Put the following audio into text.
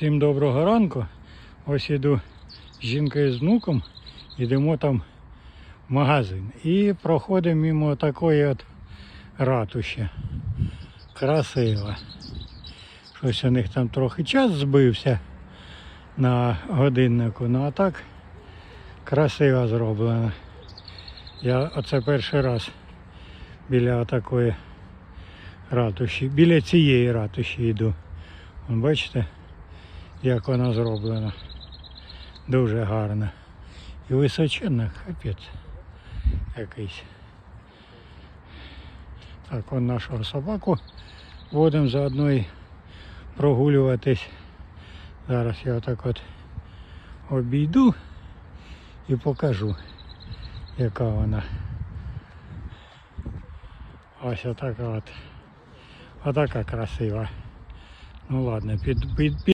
Всім доброго ранку. Ось іду з жінкою з внуком, йдемо там в магазин. І проходимо мимо такої от ратуші. Красиво. Щось у них там трохи час збився на годиннику. Ну а так красиво зроблено. Я оце перший раз біля такої ратуші, біля цієї ратуші йду. Бачите, як вона зроблена. Дуже гарно. І височенна, капець якийсь. Так, он нашого собаку водимо заодно і прогулюватись. Зараз я отак от обійду і покажу, яка вона. Ось отака от. Отака красива. Ну ладно, під, під, під